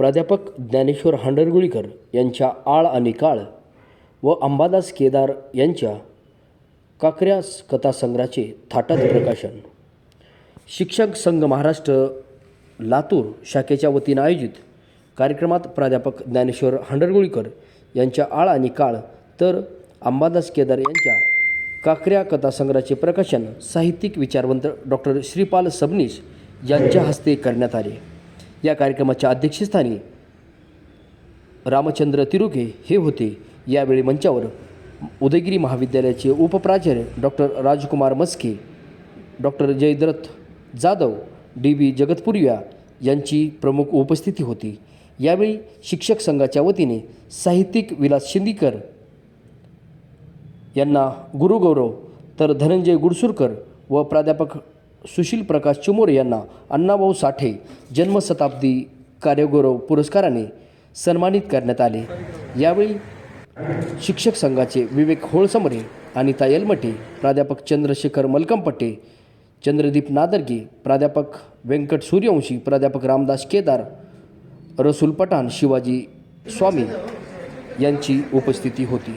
प्राध्यापक ज्ञानेश्वर हांडरगुळीकर यांच्या आळ आणि काळ व अंबादास केदार यांच्या काकऱ्यास कथासंग्रहाचे थाटात प्रकाशन. शिक्षक संघ महाराष्ट्र लातूर शाखेच्या वतीनं आयोजित कार्यक्रमात प्राध्यापक ज्ञानेश्वर हांडरगुळीकर यांच्या आळ आणि काळ तर अंबादास केदार यांच्या काकऱ्या कथासंग्रहाचे प्रकाशन साहित्यिक विचारवंत डॉक्टर श्रीपाल सबनीस यांच्या हस्ते करण्यात आले. या कार्यक्रमाच्या अध्यक्षस्थानी रामचंद्र तिरुके हे होते. यावेळी मंचावर उदयगिरी महाविद्यालयाचे उपप्राचार्य doctor Rajkumar Maske doctor Jayadrath Jadhav D B Jagatpuria यांची प्रमुख उपस्थिती होती. यावेळी शिक्षक संघाच्या वतीने साहित्यिक विलास शिंदीकर यांना गुरुगौरव तर धनंजय गुडसुरकर व प्राध्यापक सुशील प्रकाश चिमोरे यांना अण्णाभाऊ साठे जन्मशताब्दी कार्यगौरव पुरस्काराने सन्मानित करण्यात आले. यावेळी शिक्षक संघाचे विवेक होळसमरे अनिता येलमटे प्राध्यापक चंद्रशेखर मलकमपट्टे चंद्रदीप नादर्गे प्राध्यापक व्यंकट सूर्यवंशी प्राध्यापक रामदास केदार रसूल पठाण शिवाजी स्वामी यांची उपस्थिती होती.